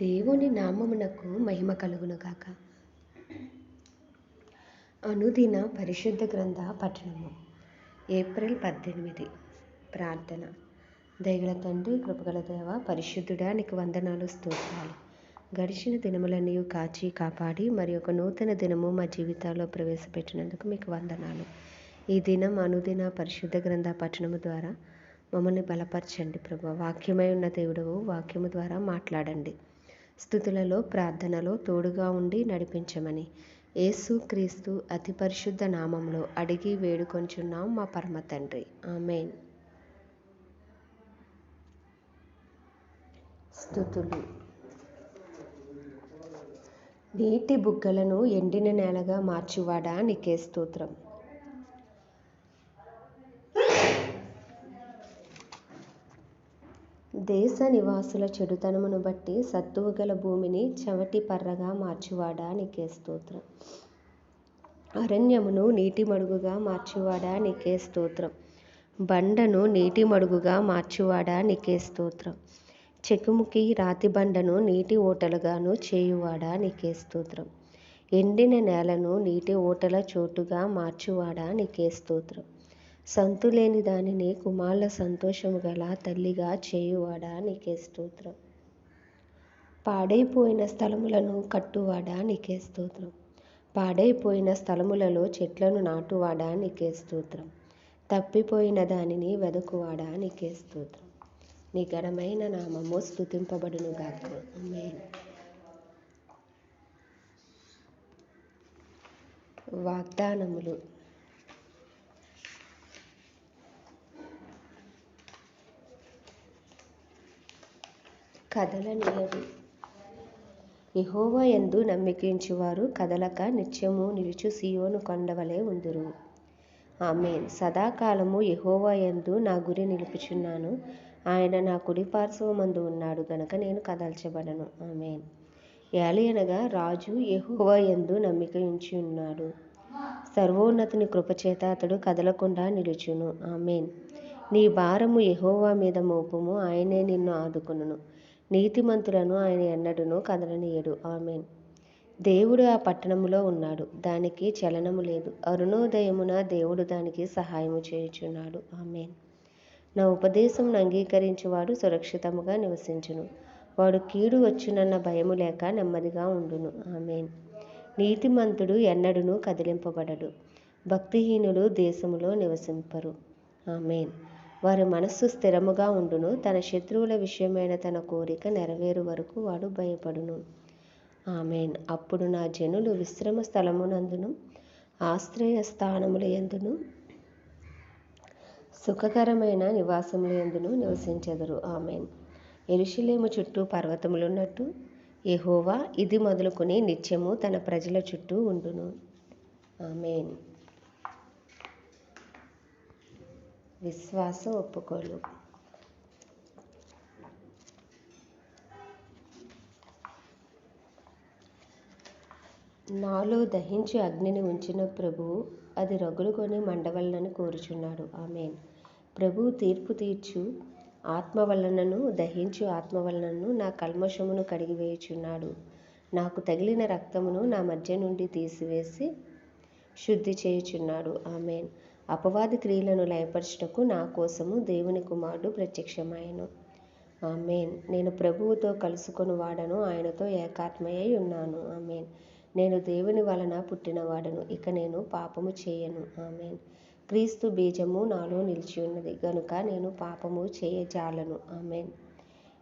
దేవుని నామమునకు మహిమ కలుగునుగాక. అనుదిన పరిశుద్ధ గ్రంథ పఠనము. ఏప్రిల్ పద్దెనిమిది. ప్రార్థన. దయగల తండ్రి కృపగల దేవ పరిశుద్ధుడా నీకు వందనాలు స్తోత్రాలు. గడిచిన దినములన్నీ కాచి కాపాడి మరి ఒక నూతన దినము మా జీవితాల్లో ప్రవేశపెట్టినందుకు మీకు వందనాలు. ఈ దినం అనుదిన పరిశుద్ధ గ్రంథ పఠనము ద్వారా మమ్మల్ని బలపరచండి ప్రభు. వాక్యమై ఉన్న దేవుడవు వాక్యము ద్వారా మాట్లాడండి. స్థుతులలో ప్రార్థనలో తోడుగా ఉండి నడిపించమని. యేసు క్రీస్తు అతి పరిశుద్ధ నామంలో అడిగి వేడుకొంచున్నాం మా పరమ తండ్రి. ఆమెన్. స్థుతులు. నీటి బుగ్గలను ఎండిన నేలగా మార్చువాడా? నీకే స్తోత్రం. దేశ నివాసుల చెడుతనమును బట్టి సత్తువు గల భూమిని చవటి పర్రగా మార్చివాడా నీకే స్తోత్రం. అరణ్యమును నీటి మడుగుగా మార్చివాడా నీకే స్తోత్రం. బండను నీటి మడుగుగా మార్చివాడా నీకే స్తోత్రం. చెకుముకి రాతి బండను నీటి ఓటలుగాను చేయువాడా నీకే స్తోత్రం. ఎండిన నేలను నీటి ఓటల చోటుగా మార్చువాడా నీకే స్తోత్రం. సంతులేని దానిని కుమారుల సంతోషము గల తల్లిగా చేయువాడా నీకే స్తోత్రం. పాడైపోయిన స్థలములను కట్టువాడా నీకే స్తోత్రం. పాడైపోయిన స్థలములలో చెట్లను నాటువాడా నీకే స్తోత్రం. తప్పిపోయిన దానిని వెదకువాడా నీకే స్తోత్రం. నీ ఘనమైన నామము స్థుతింపబడును గాక. వాగ్దానములు. కదలనీయడు యెహోవా యందు నమ్మికించువారు కదలక నిత్యము నిలుచు సియోను కొండవలే ఉందురు. ఆమెన్. సదాకాలము యెహోవా యందు నా గురి నిలుపుచున్నాను. ఆయన నా కుడి పార్శ్వమందు ఉన్నాడు. గనక నేను కదల్చబడను. ఆమెన్. ఏలయనగా రాజు యెహోవా యందు నమ్మిక ఉంచి ఉన్నాడు సర్వోన్నతుని కృపచేత అతడు కదలకుండా నిలుచును. ఆమెన్. నీ భారము యెహోవా మీద మోపుము. ఆయనే నిన్ను ఆదుకును నీతిమంతులను ఆయన ఎన్నడును కదలనీయడు. ఆమెన్. దేవుడు ఆ పట్టణములో ఉన్నాడు. దానికి చలనము లేదు. అరుణోదయమున దేవుడు దానికి సహాయము చేయుచున్నాడు. ఆమెన్. నా ఉపదేశం అంగీకరించువాడు సురక్షితముగా నివసించును. వాడు కీడు వచ్చునన్న భయము లేక నెమ్మదిగా ఉండును. ఆమెన్. నీతిమంతుడు ఎన్నడును కదిలింపబడడు. భక్తిహీనులు దేశములో నివసింపరు. ఆమెన్. వారి మనస్సు స్థిరముగా ఉండును. తన శత్రువుల విషయమైన తన కోరిక నెరవేరు వరకు వాడు భయపడును. ఆమెన్. అప్పుడు నా జనులు విశ్రమ స్థలమునందును ఆశ్రయ స్థానముల ఎందును సుఖకరమైన నివాసముల ఎందును నివసించెదరు. ఆమెన్. ఎరుషులేము చుట్టూ పర్వతములున్నట్టు ఎహోవా ఇది మొదలుకొని నిత్యము తన ప్రజల చుట్టూ ఉండును. ఆమెన్. విశ్వాస ఒప్పుకోలు నాలో దహించి అగ్నిని ఉంచిన ప్రభువు అది రగులుకొని మండవలనని కోరుచున్నాడు. ఆమెన్. ప్రభువు తీర్పు తీర్చు ఆత్మ వలనను దహించు ఆత్మ వలనను నా కల్మషమును కడిగివేయుచున్నాడు. నాకు తగిలిన రక్తమును నా మధ్య నుండి తీసివేసి శుద్ధి చేయుచున్నాడు. ఆమెన్. అపవాది క్రియలను లయపరచుటకు నా కోసము దేవుని కుమారుడు ప్రత్యక్షమాయను. ఆమెన్. నేను ప్రభువుతో కలుసుకొని వాడను ఆయనతో ఏకాత్మయ్యై ఉన్నాను. ఆమెన్. నేను దేవుని వలన పుట్టినవాడను ఇక నేను పాపము చేయను. ఆమెన్. క్రీస్తు బీజము నాలో నిలిచి ఉన్నది గనుక నేను పాపము చేయజాలను. ఆమెన్.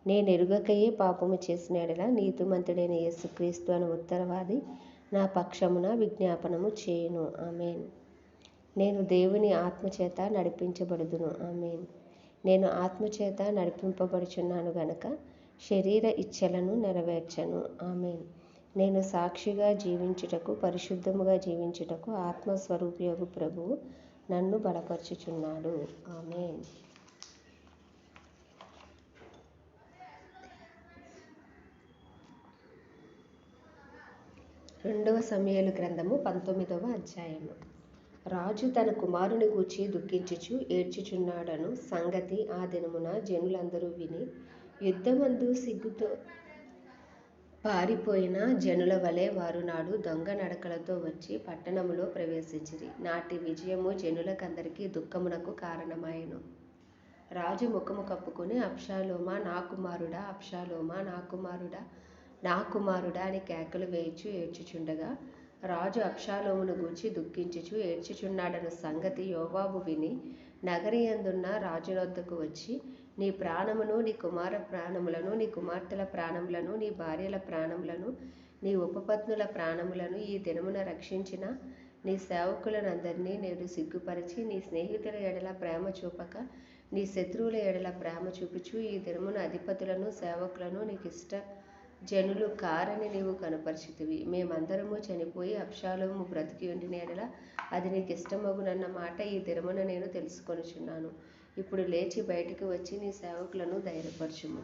నేను ఎరుగకయే పాపము చేసిన ఎడల నీతిమంతుడైన యేసుక్రీస్తు అనే ఉత్తరవాది నా పక్షమున విజ్ఞాపనము చేయును. ఆమెన్. నేను దేవుని ఆత్మచేత నడిపించబడుదును. ఆమెన్. నేను ఆత్మచేత నడిపింపబడుచున్నాను గనక శరీర ఇచ్చలను నెరవేర్చను. ఆమెన్. నేను సాక్షిగా జీవించుటకు పరిశుద్ధముగా జీవించుటకు ఆత్మస్వరూపయోగు ప్రభువు నన్ను బలపరుచుచున్నాడు. ఆమెన్. రెండవ సమయాలు గ్రంథము పంతొమ్మిదవ అధ్యాయము. రాజు తన కుమారుని గూర్చి దుఃఖించుచు ఏడ్చుచున్నాడను సంగతి ఆ దినమున జనులందరూ విని యుద్ధమందు సిగ్గుతో పారిపోయిన జనుల వలె వారు నాడు దొంగ నడకలతో వచ్చి పట్టణములో ప్రవేశించిరి. నాటి విజయము జనులకందరికీ దుఃఖమునకు కారణమాయెను. రాజు ముఖము కప్పుకుని అప్షాలోమ నా కుమారుడా అప్షాలోమ నా కుమారుడా నా కుమారుడా అని కేకలు వేయచ్చు ఏడ్చుచుండగా రాజు అబ్షాలోమును గూర్చి దుఃఖించుచు ఏడ్చుచున్నాడన్న సంగతి యోవాబు విని నగరియందున్న రాజునొద్దకు వచ్చి నీ ప్రాణమును నీ కుమార ప్రాణములను నీ కుమార్తెల ప్రాణములను నీ భార్యల ప్రాణములను నీ ఉపపత్నుల ప్రాణములను ఈ దినమున రక్షించిన నీ సేవకులనందరినీ నేను సిగ్గుపరిచి నీ స్నేహితుల ఎడల ప్రేమ చూపక నీ శత్రువుల ఎడల ప్రేమ చూపుచు ఈ దినమున అధిపతులను సేవకులను నీకిష్ట జనులు కారని నీవు కనపరిచితివి. మేమందరము చనిపోయి అప్షాలము బ్రతికి ఉండిన ఎడల అది నీకిష్టమగునన్న మాట ఈ దినమున నేను తెలుసుకొనుచున్నాను. ఇప్పుడు లేచి బయటికి వచ్చి నీ సేవకులను ధైర్యపరచుము.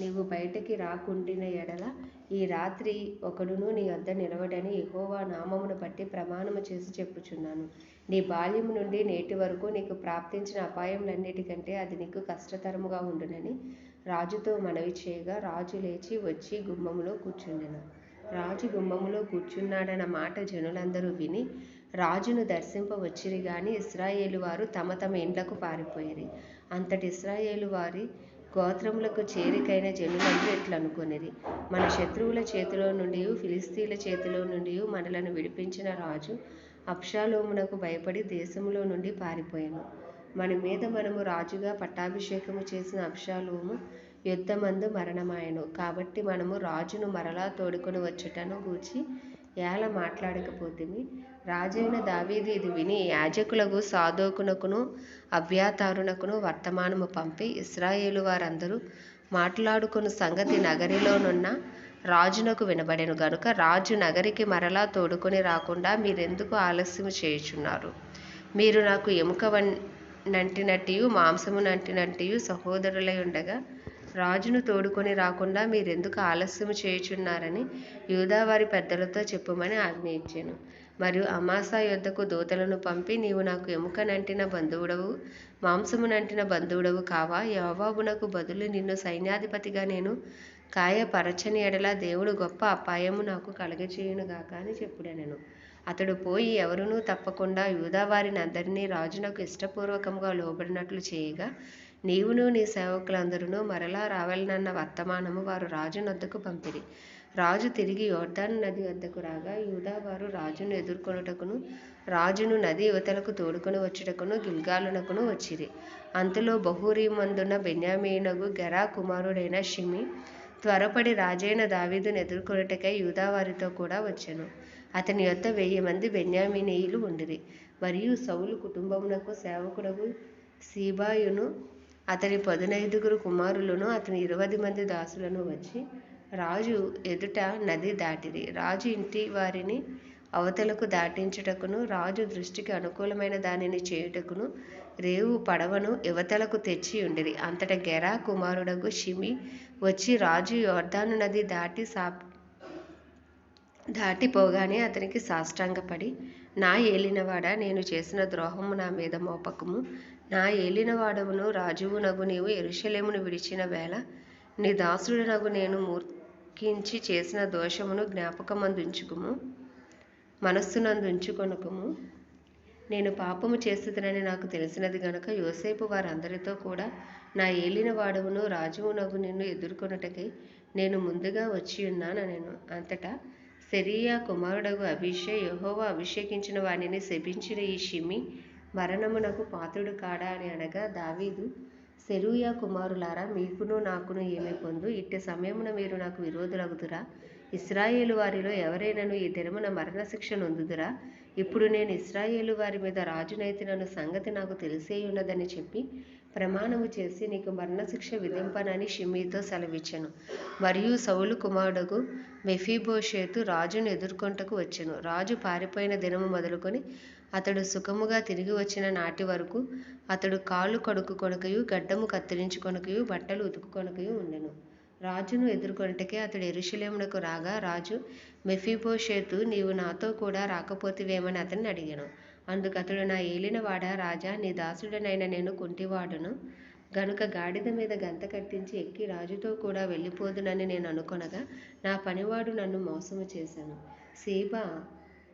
నీవు బయటికి రాకుండిన ఎడల ఈ రాత్రి ఒకడును నీ వద్ద నిలవడని ఎహోవా నామమును బట్టి ప్రమాణము చేసి చెప్పుచున్నాను. నీ బాల్యం నుండి నేటి వరకు నీకు ప్రాప్తించిన అపాయములన్నిటికంటే అది నీకు కష్టతరముగా ఉండునని రాజుతో మనవి చేయగా రాజు లేచి వచ్చి గుమ్మములో కూర్చుండెను. రాజు గుమ్మములో కూర్చున్నాడన్న మాట జనులందరూ విని రాజును దర్శింప వచ్చిరి గాని ఇస్రాయేలు వారు తమ తమ ఇండ్లకు పారిపోయిరి. అంతటి ఇస్రాయేలు వారి గోత్రములకు చేరికైన జనులందరూ ఇట్లనుకొనిరి మన శత్రువుల చేతిలో నుండి ఫిలిస్తీన్ల చేతిలో నుండి మనలను విడిపించిన రాజు అప్షాలోమునకు భయపడి దేశంలో నుండి పారిపోయాను. మన మీద మనము రాజుగా పట్టాభిషేకము చేసిన అబ్షాలోము యుద్ధమందు మరణమాయను. కాబట్టి మనము రాజును మరలా తోడుకొని వచ్చుటను గూర్చి ఎలా మాట్లాడకపోతిమి. రాజైన దావీది ఇది విని యాజకులకు సాధోకునకును అబ్యాతారునకును వర్తమానము పంపి ఇస్రాయేలు వారందరూ మాట్లాడుకున్న సంగతి నగరిలోనున్న రాజునకు వినబడెను. గనుక రాజు నగరికి మరలా తోడుకొని రాకుండా మీరెందుకు ఆలస్యము చేయుచున్నారు? మీరు నాకు ఎముక నంటినట్టియు మాంసము నంటినట్టియు సహోదరులై ఉండగా రాజును తోడుకొని రాకుండా మీరెందుకు ఆలస్యము చేయుచున్నారని యూదావారి పెద్దలతో చెప్పుమని ఆజ్ఞ ఇచ్చాను మరియు అమాసా యొద్దకు దూతలను పంపి నీవు నాకు ఎముక నంటిన బంధువుడవు మాంసము నంటిన బంధువుడవు కావా? యోవాబునకు బదులు నిన్ను సైన్యాధిపతిగా నేను కాయపరచని ఎడల దేవుడు గొప్ప అపాయము నాకు కలగచేయునుగాక అని చెప్పుడనెను. అతడు పోయి ఎవరునూ తప్పకుండా యూదావారిని అందరినీ రాజునకు ఇష్టపూర్వకంగా లోబడినట్లు చేయగా నీవును నీ సేవకులందరూ మరలా రావాలనన్న వర్తమానము వారు రాజునొద్దకు పంపిరి. రాజు తిరిగి యోర్దాను నది వద్దకు రాగా యూదావారు రాజును ఎదుర్కొనుటకును రాజును నది యువతలకు తోడుకొని వచ్చుటకును గిల్గాలునకును వచ్చిరి. అంతలో బహూరీమందున్న బెన్యామీనగు గెరా కుమారుడైన షిమి త్వరపడి రాజైన దావీదును ఎదుర్కొనుటకై యూదావారితో కూడా వచ్చెను. అతని యొద్ద వెయ్యి మంది బెన్యామీనీయులు ఉండిరి. మరియు సౌలు కుటుంబమునకు సేవకుడగు సీబాయును అతని పదునైదుగురు కుమారులను అతని ఇరవది మంది దాసులను వచ్చి రాజు ఎదుట నది దాటిరి. రాజు ఇంటి వారిని అవతలకు దాటించుటకును రాజు దృష్టికి అనుకూలమైన దానిని చేయుటకును రేవు పడవను యువతలకు తెచ్చి ఉండిరి. అంతట గెరా కుమారుడగు షిమి వచ్చి రాజు యోర్ధాను నది దాటి సా దాటిపోగానే అతనికి సాష్టాంగపడి నా ఏలినవాడా నేను చేసిన ద్రోహము నా మీద మోపకము. నా ఏలినవాడవును రాజువునగు నీవు ఎరుషలేమును విడిచిన వేళ నీ దాసుడనగు నేను మూర్ఖించి చేసిన దోషమును జ్ఞాపకమందుంచుకుము మనస్సునందుంచుకొనకుము. నేను పాపము చేస్తుదనని నాకు తెలిసినది గనుక యోసేపు వారందరితో కూడా నా ఏలిన వాడవును రాజువునగు నిన్ను ఎదుర్కొనుటకై నేను ముందుగా వచ్చి ఉన్నాననెను. అంతటా సెరియా కుమారుడగు అభిషే యహోవా అభిషేకించిన వానిని శపించిన ఈ షిమి మరణమునకు పాత్రుడు కాడా అని అనగా దావీదు సెరూయా కుమారులారా మీకును నాకును ఏమి పొందు? ఇట్టి సమయమున మీరు నాకు విరోధులగుదురా? ఇస్రాయేలు వారిలో ఎవరైనాను ఈ దినమున మరణశిక్ష నొందుదురా? ఇప్పుడు నేను ఇస్రాయేలు వారి మీద రాజునైతినను సంగతి నాకు తెలిసే ఉన్నదని చెప్పి ప్రమాణము చేసి నీకు మరణశిక్ష విధింపనని షిమీతో సెలవిచ్చెను. మరియు సౌలు కుమారుడుకు మెఫీబోషేతు రాజును ఎదుర్కొంటకు వచ్చెను. రాజు పారిపోయిన దినము మొదలుకొని అతడు సుఖముగా తిరిగి వచ్చిన నాటి వరకు అతడు కాళ్ళు కడుక్కొనకయు గడ్డము కత్తిరించుకొనకయు బట్టలు ఉతుకు కొనుకయు ఉండెను. రాజును ఎదుర్కొనుటకే అతడు ఎరుషలేమునకు రాగా రాజు మెఫీబోషేతు నీవు నాతో కూడా రాకపోతివేమని అతన్ని అడిగాను. అందుకు అతడు నా ఏలినవాడా రాజా నీ దాసుడనైన నేను కుంటివాడును. గనుక గాడిద మీద గంత కట్టించి ఎక్కి రాజుతో కూడా వెళ్ళిపోదునని నేను అనుకొనగా నా పనివాడు నన్ను మోసము చేశాను. సీబా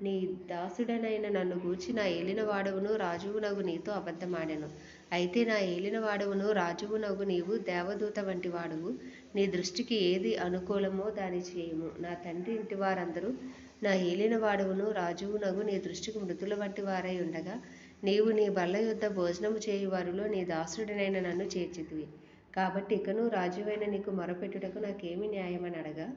నీ దాసుడనైన నన్ను గూర్చి నా ఏలినవాడవును రాజువునగు నీతో అబద్ధమాడాను. అయితే నా ఏలినవాడవును రాజువునగు నీవు దేవదూత వంటి వాడువు నీ దృష్టికి ఏది అనుకూలమో దాని చేయము. నా తండ్రి ఇంటి వారందరూ నా ఏలినవాడవును రాజువునగు నీ దృష్టికి మృతుల వంటి వారై ఉండగా నీవు నీ బల్ల యొద్ద భోజనము చేయు వారిలో నీ దాసుడినైన నన్ను చేర్చితివి. కాబట్టి ఇకను రాజువైన నీకు మొరపెట్టుటకు నాకేమి న్యాయమని అడగా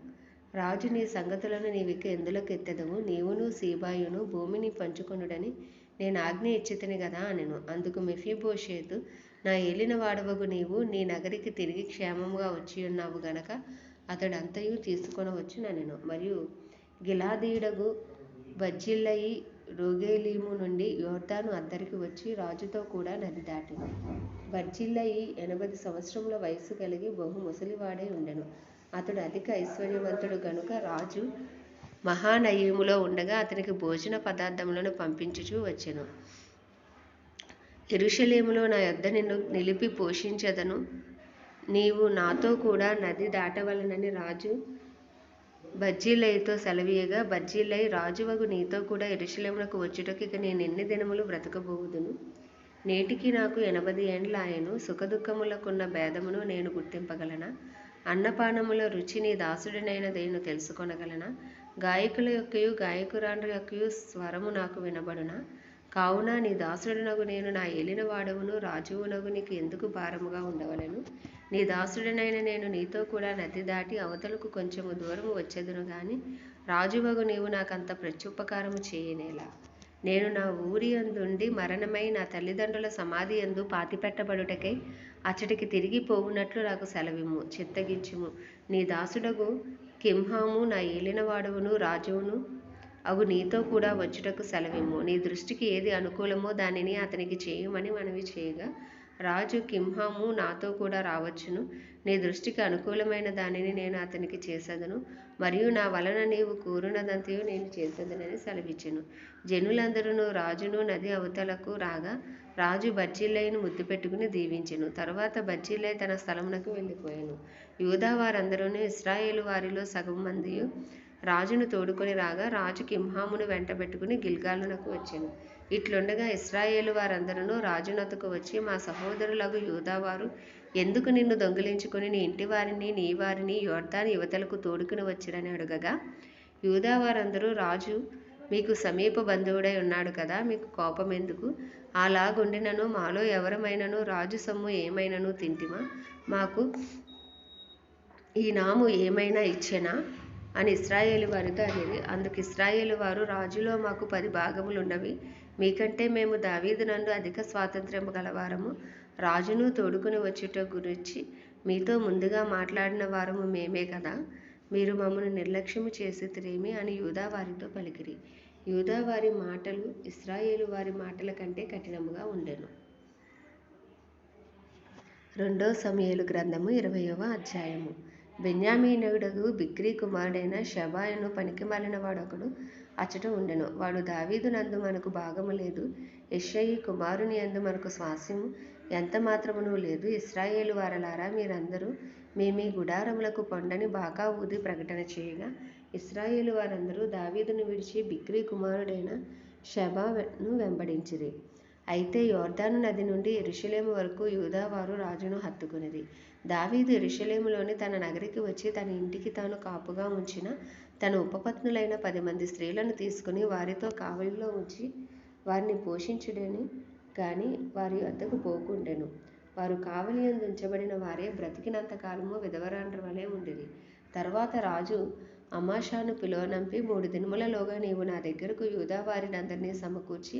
రాజు నీ సంగతులను నీవిక ఎందులోకి ఎత్తెదవు? నీవును సీబాయును భూమిని పంచుకొనుడని నేను ఆజ్ఞ ఇచ్చితిని కదా అనెను. అందుకు మెఫీబోషేతు నా ఏలిన వాడవగు నీవు నీ నగరికి తిరిగి క్షేమంగా వచ్చి ఉన్నావు గనక అతడు అంతయు తీసుకొనవచ్చు ననెను మరియు గిలాదీయుడగు బజ్జిల్లయి రోగేలీము నుండి యోర్దాను అద్దరికి వచ్చి రాజుతో కూడా నది దాటింది బర్జిల్లయి ఎనభై సంవత్సరముల వయసు కలిగి బహు ముసలివాడై ఉండెను. అతడు అధిక ఐశ్వర్యవంతుడు గనుక రాజు మహానయములో ఉండగా అతనికి భోజన పదార్థములను పంపించుచూ వచ్చెను. ఎరుషలేములో నా యొద్ద నిన్ను నిలిపి పోషించదను. నీవు నాతో కూడా నది దాటవలనని రాజు బజ్జీలయ్యతో సెలవీయగా బజ్జీలై రాజువగు నీతో కూడా ఎరుషలేమునకు వచ్చుటకు ఇక నేను ఎన్ని దినములు బ్రతకబోదును నేటికి నాకు ఎనభై ఏండ్ల ఆయను సుఖదుఖములకున్న భేదమును నేను గుర్తింపగలనా? అన్నపానముల రుచి నీ దాసుడినైన నేను తెలుసుకొనగలనా? గాయకుల యొక్కయు గాయకురాండ్ర యొక్కయు స్వరము నాకు వినబడునా? కావున నీ దాసుడనగు నేను నా ఏలిన వాడవును రాజువునగు నీకు ఎందుకు భారముగా ఉండవలను? నీ దాసుడనైన నేను నీతో కూడా నది దాటి అవతలకు కొంచెము దూరము వచ్చేదును గాని రాజువగు నీవు నాకంత ప్రత్యుపకారము చేయనేలా. నేను నా ఊరి అందుండి మరణమై నా తల్లిదండ్రుల సమాధి ఎందు పాతిపెట్టబడుటకై అచ్చటికి తిరిగి పోవునట్లు నాకు సెలవిమ్ము చిత్తగించుము. నీ దాసుడగు కింహాము నా ఏలినవాడవును రాజువును అగు నీతో కూడా వచ్చుటకు సెలవిమ్ము. నీ దృష్టికి ఏది అనుకూలమో దానిని అతనికి చేయమని మనవి చేయగా రాజు కింహాము నాతో కూడా రావచ్చును. నీ దృష్టికి అనుకూలమైన దానిని నేను అతనికి చేసేదను. మరియు నా వలన నీవు కూరునదంతయు నేను చేసేదనని సెలవిచ్చును. జనులందరూ రాజును నది అవతలకు రాగా రాజు బర్జిల్లైను ముద్దు పెట్టుకుని దీవించెను. తరువాత బర్జిల్లై తన స్థలమునకు వెళ్ళిపోయాను. యూదా వారందరూ ఇస్రాయేలు వారిలో సగం మందియు రాజును తోడుకొని రాగా రాజు కింహామును వెంటబెట్టుకుని గిల్గాలునకు వచ్చాను. ఇట్లుండగా ఇస్రాయేలు వారందరూ రాజునతకు వచ్చి మా సహోదరులకు యూదావారు ఎందుకు నిన్ను దొంగిలించుకుని నీ ఇంటి వారిని నీ వారిని యోర్దాను యువతలకు తోడుకుని వచ్చిరని అడగగా యూదా వారందరూ రాజు మీకు సమీప బంధువుడై ఉన్నాడు కదా మీకు కోపం ఎందుకు అలాగుండినను మాలో ఎవరమైనను రాజు సొమ్ము ఏమైనను తింటిమా? మాకు ఈ నాము ఏమైనా ఇచ్చెనా? అని ఇస్రాయేలు వారితో అనేది. అందుకు ఇస్రాయేలు వారు రాజులో మాకు పది భాగములున్నవి. మీకంటే మేము దావీదునందు అధిక స్వాతంత్ర్యం గలవారము. రాజును తోడుకుని వచ్చుట గురించి మీతో ముందుగా మాట్లాడిన వారము మేమే కదా. మీరు మమ్మల్ని నిర్లక్ష్యము చేసితిరేమి అని యూదా వారితో పలికిరి. యూదా వారి మాటలు ఇస్రాయేలు వారి మాటల కంటే కఠినముగా ఉండెను. రెండో సమయలు గ్రంథము ఇరవయవ అధ్యాయము. బెన్యామీనుడగు బిక్రీ కుమారుడైన షబాయను పనికిమాలిన వాడొకడు అచ్చట ఉండెను. వాడు దావీదు నందు మనకు భాగము లేదు. ఇషయి కుమారుని యందు మనకు స్వాస్యము ఎంత మాత్రమును లేదు. ఇస్రాయేలు వారలారా మీరందరూ మీ మీ గుడారములకు పొండని బాకా ఊది ప్రకటన చేయగా ఇస్రాయేలు వారందరూ దావీదును విడిచి బిక్రీ కుమారుడైన షబాను వెంబడించిరి. అయితే యోర్దాను నది నుండి ఎరుషలేము వరకు యూదావారు రాజును హత్తుకునిది. దావీదు ఎరుషలేములోని తన నగరికి వచ్చి తన ఇంటికి తాను కాపుగా ఉంచిన తన ఉపపత్నులైన పది మంది స్త్రీలను తీసుకుని వారితో కావలిలో ఉంచి వారిని పోషించుడని కానీ వారి వద్దకు పోకుండెను. వారు కావలి ఉంచబడిన వారే బ్రతికినంత కాలము విధవరాండ్ర వలె ఉండిరి. తర్వాత రాజు అమాషాను పిలువనంపి మూడు దినములలోగా నీవు నా దగ్గరకు యూదావారిని అందరినీ సమకూర్చి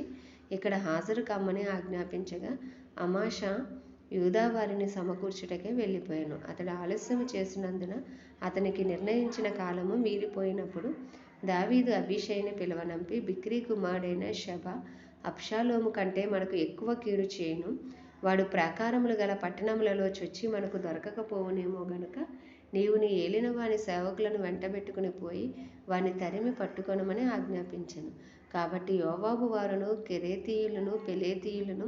ఇక్కడ హాజరు కమ్మని ఆజ్ఞాపించగా అమాషా యూదా వారిని సమకూర్చుటకే వెళ్ళిపోయాను. అతడు ఆలస్యం చేసినందున అతనికి నిర్ణయించిన కాలము మీరిపోయినప్పుడు దావీదు అభిషేని పిలవనంపి బిక్రీ కుమారుడైన షబ అప్షాలోము కంటే మనకు ఎక్కువ కీడు చేయను. వాడు ప్రాకారములు గల పట్టణములలో చొచ్చి మనకు దొరకకపోవునేమో గనుక నీవు నీ ఏలిన వాని సేవకులను వెంటబెట్టుకుని పోయి వాని తరిమి పట్టుకొనమని ఆజ్ఞాపించను. కాబట్టి యోవాబు వారును కెరేతీయులను పెలేతీయులను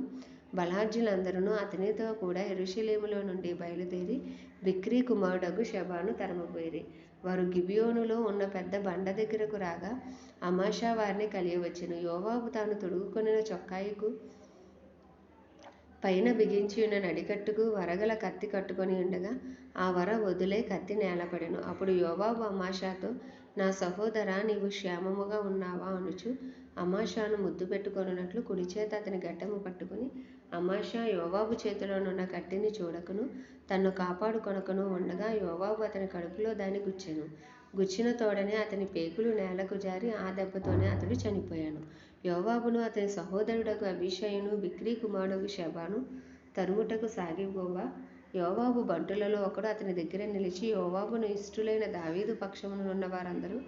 బలార్జులందరూ అతనితో కూడా ఎరుషలేములో నుండి బయలుదేరి బిక్రీ కుమారుడగు శబాను తరమపోయిరి వారు గిబియోనులో ఉన్న పెద్ద బండ దగ్గరకు రాగా అమాషా వారిని కలియవచ్చును. యోవాబు తాను తొడుగుకొనిన చొక్కాయికు పైన బిగించి ఉన్న నడికట్టుకు వరగల కత్తి కట్టుకొని ఉండగా ఆ వర వదిలే కత్తి నేలపడెను. అప్పుడు యోవాబు అమాషాతో నా సహోదరా నీవు క్షేమముగా ఉన్నావా అనుచు అమాషాను ముద్దు పెట్టుకొనున్నట్లు కుడిచేత అతని గడ్డము పట్టుకుని అమాషా యోవాబు చేతిలోనున్న కత్తిని చూడకను తన్ను కాపాడుకొనకను ఉండగా యోవాబు అతని కడుపులో దాన్ని గుచ్చెను. గుచ్చిన తోడనే అతని పేగులు నేలకు జారి ఆ దెబ్బతోనే అతడు చనిపోయాను. యోవాబును అతని సహోదరుడకు అభిషయును బిక్రీ కుమారుడు శబాను తరుముటకు సాగిపోగా యోవాబు బంటులలో ఒకడు అతని దగ్గర నిలిచి యోవాబును ఇష్టులైన దావీదు పక్షమున ఉన్న వారందరూ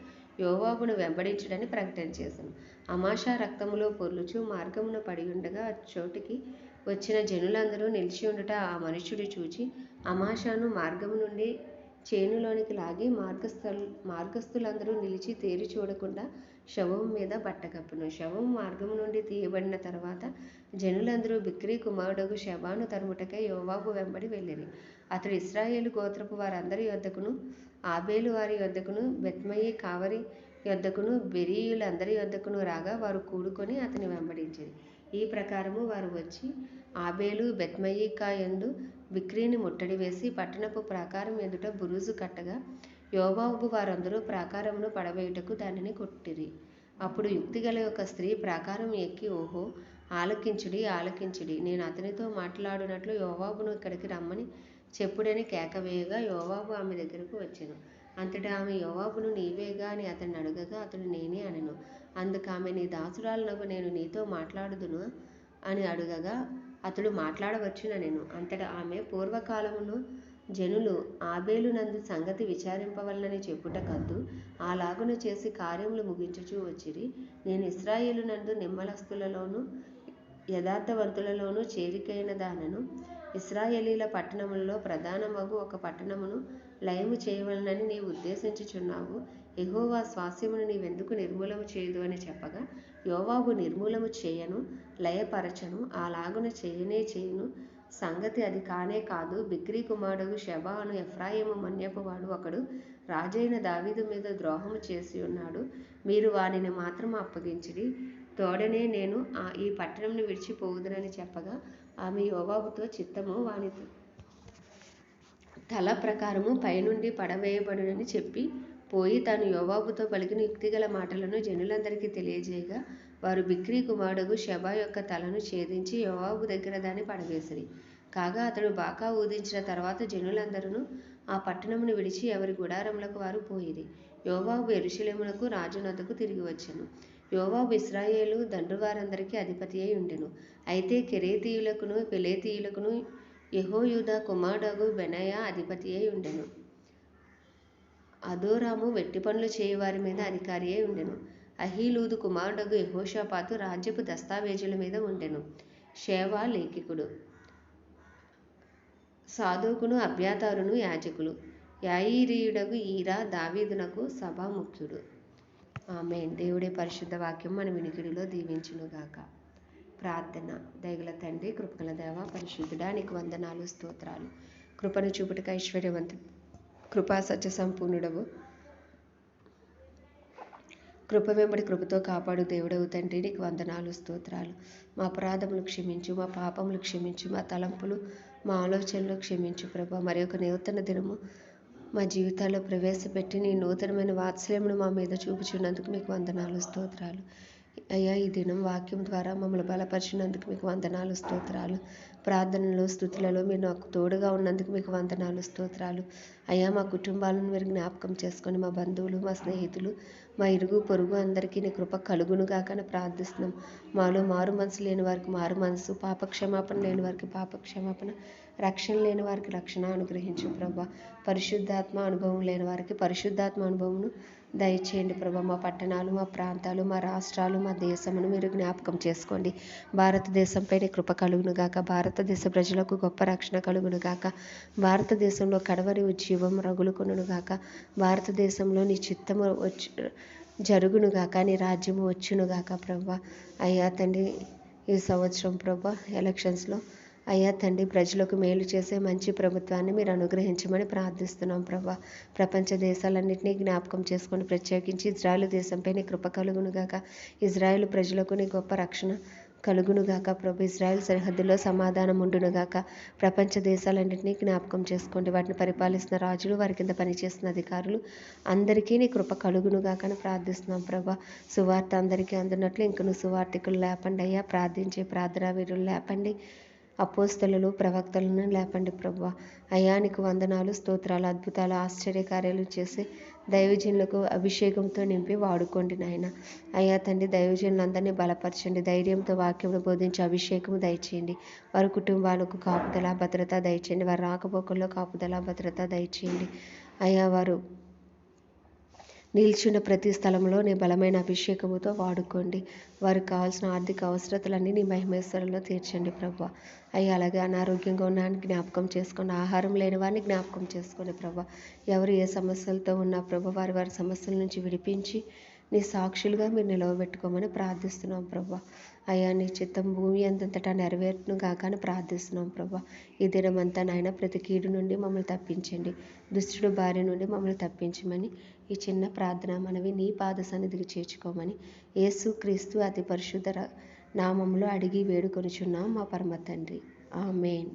యోవాబును వెంబడించడని ప్రకటన చేశాను అమాషా రక్తములో పొర్లుచు మార్గమున పడి ఉండగా ఆ చోటికి వచ్చిన జనులందరూ నిలిచి ఉండుట ఆ మనుష్యుడు చూచి అమాషాను మార్గము నుండి చేనులోనికి లాగి మార్గస్థలు మార్గస్థులందరూ నిలిచి తేరి చూడకుండా శవం మీద బట్టకప్పును. శవం మార్గం నుండి తీయబడిన తర్వాత జనులందరూ బిక్రీ కుమారుడగు శవాను తరుముటకై యోవాబు వెంబడి వెళ్ళిరి. అతడు ఇస్రాయేలు గోత్రపు వారందరి యొద్దకును ఆబేలు వారి యొద్దకును బెత్మయి కావరి యొద్దకును బెరీయులందరి యొద్దకును రాగా వారు కూడుకొని అతని వెంబడించింది ఈ ప్రకారము వారు వచ్చి ఆబేలు బెత్మయికా యందు బిక్రీని ముట్టడి వేసి పట్టణపు ప్రాకారం ఎదుట బురుజు కట్టగా యోబాబు వారందరూ ప్రాకారమును పడవేయుటకు దానిని కొట్టిరి. అప్పుడు యుక్తిగల ఒక స్త్రీ ప్రాకారం ఎక్కి ఓహో ఆలకించుడి ఆలకించుడి. నేను అతనితో మాట్లాడునట్లు యోవాబును ఇక్కడికి రమ్మని చెప్పుడని కేకవేయగా యోవాబు ఆమె దగ్గరకు వచ్చెను. అంతటా ఆమె యోవాబును నీవేగా అని అతన్ని అడగగా అతడు నేనే అనెను. అందుకు ఆమె నీ దాసురాలనకు నేను నీతో మాట్లాడుదును అని అడగగా అతడు మాట్లాడవచ్చుననెను. అంతటా ఆమె పూర్వకాలమును జనులు ఆబేలునందు సంగతి విచారింపవలనని చెప్పుట కద్దు అలాగున చేసి కార్యములు ముగించుచూ వచ్చిరి. నేను ఇస్రాయేలునందు నిమ్మలస్తులలోను యథార్థవంతులలోనూ చేరికైన దానను ఇస్రాయేలీల పట్టణములలో ప్రధానమగు ఒక పట్టణమును లయము చేయవలనని నీవు ఉద్దేశించుచున్నావు. ఎహోవా స్వాస్యమును నీవెందుకు నిర్మూలము చేయదు అని చెప్పగా యోవాబు నిర్మూలము చేయను లయపరచను అలాగున చేయనే చేయను. సంగతి అది కానే కాదు. బిక్రీ కుమారుడు షెబా అను ఎఫ్రాయిము మన్యపువాడు ఒకడు. రాజైన దావీదు మీద ద్రోహము చేసి ఉన్నాడు. మీరు వానిని మాత్రం అప్పగించిడి తోడనే నేను ఆ ఈ పట్టణంను విడిచిపోవుదునని చెప్పగా ఆమె యోబాబుతో చిత్తము వాని తల ప్రకారము పైనుండి పడవేయబడునని చెప్పి పోయి తాను యోబాబుతో పలికిన యుక్తిగల మాటలను జనులందరికీ తెలియజేయగా వారు బిక్రీ కుమారుడు షెబా యొక్క తలను ఛేదించి యోవాబు దగ్గర దాన్ని పడవేసిరి. కాగా అతడు బాకా ఊదించిన తర్వాత జనులందరూ ఆ పట్టణమును విడిచి ఎవరి గుడారములకు వారు పోయిరి. యోవాబు ఎరుషలేమునకు రాజునొద్దకు తిరిగి వచ్చెను. యోవాబు ఇస్రాయేలు దండ్రువారందరికీ అధిపతి అయి ఉండెను. అయితే కెరేతీయులకును పెలేతీయులకును యెహోయూదా కుమారుడగు బెనయ అధిపతి అయి ఉండెను. అదోరాము వెట్టి పనులు చేయువారి మీద అధికారి అయి ఉండెను. అహీలూదు కుమారుడగు యెహోషాపాతు రాజ్యపు దస్తావేజుల మీద ఉండెను. షేవా లేఖికుడు. సాధోకును అభ్యాతారును యాజకులు. యాయీరీయుడగు ఈరా దావీదునకు సభాముఖ్యుడు. ఆమె దేవుడే పరిశుద్ధ వాక్యం మన వినికిడిలో దీవించునుగాక. ప్రార్థన. దయగల తండ్రి కృపగల దేవ పరిశుద్ధుడా నీకు వందనాలు స్తోత్రాలు. కృపను చూపుటక ఐశ్వర్యవంతు కృపా సత్య సంపూర్ణుడవు కృప వెంబడి కృపతో కాపాడు దేవుడవు తండ్రి నీకు వందనాలు స్తోత్రాలు. మా అపరాధములు క్షమించు మా పాపములు క్షమించు మా తలంపులు మా ఆలోచనలు క్షమించు ప్రభ. మరి ఒక నూతన దినము మా జీవితాల్లో ప్రవేశపెట్టి నీ నూతనమైన వాత్సల్యమును మా మీద చూపుచున్నందుకు మీకు వందనాలు స్తోత్రాలు. అయ్యా ఈ దినం వాక్యం ద్వారా మమ్మల్ని బలపరిచినందుకు మీకు వందనాలు స్తోత్రాలు. ప్రార్థనలో స్థుతులలో మీరు నాకు తోడుగా ఉన్నందుకు మీకు వందనాలు స్తోత్రాలు. అయ్యా మా కుటుంబాలను మీరు జ్ఞాపకం చేసుకొని మా బంధువులు మా స్నేహితులు మా ఇరుగు పొరుగు అందరికీ నీ కృప కలుగునుగాకని ప్రార్థిస్తున్నాం. మాలో మారు మనసు లేని వారికి మారు మనసు పాపక్షమాపణ లేని వారికి పాప క్షమాపణ రక్షణ లేని వారికి రక్షణ అనుగ్రహించు ప్రభా. పరిశుద్ధాత్మ అనుభవం లేని వారికి పరిశుద్ధాత్మ అనుభవమును దయచేయండి ప్రభా మా పట్టణాలు మా ప్రాంతాలు మా రాష్ట్రాలు మా దేశమును మీరు జ్ఞాపకం చేసుకోండి. భారతదేశంపైనే కృప కలుగును గాక. భారతదేశ ప్రజలకు గొప్ప రక్షణ కలుగును గాక. భారతదేశంలో కడవరి ఉజ్జీవం రగులుకొనును గాక. భారతదేశంలో నీ చిత్తము వచ్చి జరుగును గాక. నీ రాజ్యము వచ్చును గాక ప్రభా. అయ్యా తండ్రి ఈ సంవత్సరం ప్రభా ఎలక్షన్స్లో అయ్యా తండ్రి ప్రజలకు మేలు చేసే మంచి ప్రభుత్వాన్ని మీరు అనుగ్రహించమని ప్రార్థిస్తున్నాం ప్రభా. ప్రపంచ దేశాలన్నింటినీ జ్ఞాపకం చేసుకొని ప్రత్యేకించి ఇజ్రాయెల్ దేశంపై నీ కృప కలుగునుగాక ఇజ్రాయెల్ ప్రజలకు నీ గొప్ప రక్షణ కలుగునుగాక ప్రభు. ఇజ్రాయెల్ సరిహద్దులో సమాధానం ఉండునుగాక ప్రపంచ దేశాలన్నింటినీ జ్ఞాపకం చేసుకోండి. వాటిని పరిపాలిస్తున్న రాజులు వారి కింద పనిచేస్తున్న అధికారులు అందరికీ నీ కృప కలుగునుగాక అని ప్రార్థిస్తున్నాం ప్రభా. సువార్త అందరికీ అందునట్లు ఇంకను సువార్థికులు లేపండి అయ్యా. ప్రార్థించే ప్రార్థనా వీరులు లేపండి. అపోస్తలను ప్రవక్తలను లేపండి ప్రభు. అయానికి వందనాలు స్తోత్రాలు అద్భుతాలు ఆశ్చర్యకార్యాలు చేసి దైవజనులకు అభిషేకంతో నింపి వాడుకోండి నాయన. అయ్యా తండ్రి దైవజనులందరినీ బలపరచండి. ధైర్యంతో వాక్యమును బోధించి అభిషేకం దయచేయండి. వారి కుటుంబాలకు కాపుదల భద్రత దయచేయండి. వారి రాకపోకల్లో కాపుదల భద్రత దయచేయండి. అయ్యా వారు నిల్చున్న ప్రతి స్థలంలో నీ బలమైన అభిషేకముతో వాడుకోండి. వారికి కావాల్సిన ఆర్థిక అవసరతలన్నీ నీ మహిమేశ్వరంలో తీర్చండి ప్రభు. అయ్యా అలాగే అనారోగ్యంగా ఉన్నాన్ని జ్ఞాపకం చేసుకోండి ఆహారం లేని వారిని జ్ఞాపకం చేసుకోండి ప్రభు. ఎవరు ఏ సమస్యలతో ఉన్నా ప్రభు వారి వారి సమస్యల నుంచి విడిపించి నీ సాక్షులుగా మీరు నిలవబెట్టుకోమని ప్రార్థిస్తున్నాం ప్రభా. అయ్యా నీ చిత్తం భూమి అంతంతటా నెరవేరును గాక అని ప్రార్థిస్తున్నాం ప్రభా. ఈ దినమంతా నాయన ప్రతి కీడు నుండి మమ్మల్ని తప్పించండి. దుష్టుడు భార్య నుండి మమ్మల్ని తప్పించమని ఈ చిన్న ప్రార్థన మనవి నీ పాద సన్నిధికి చేర్చుకోమని యేసు క్రీస్తు అతి పరిశుద్ధ నామంలో అడిగి వేడుకొనుచున్నాం మా పరమ తండ్రి. ఆమెన్.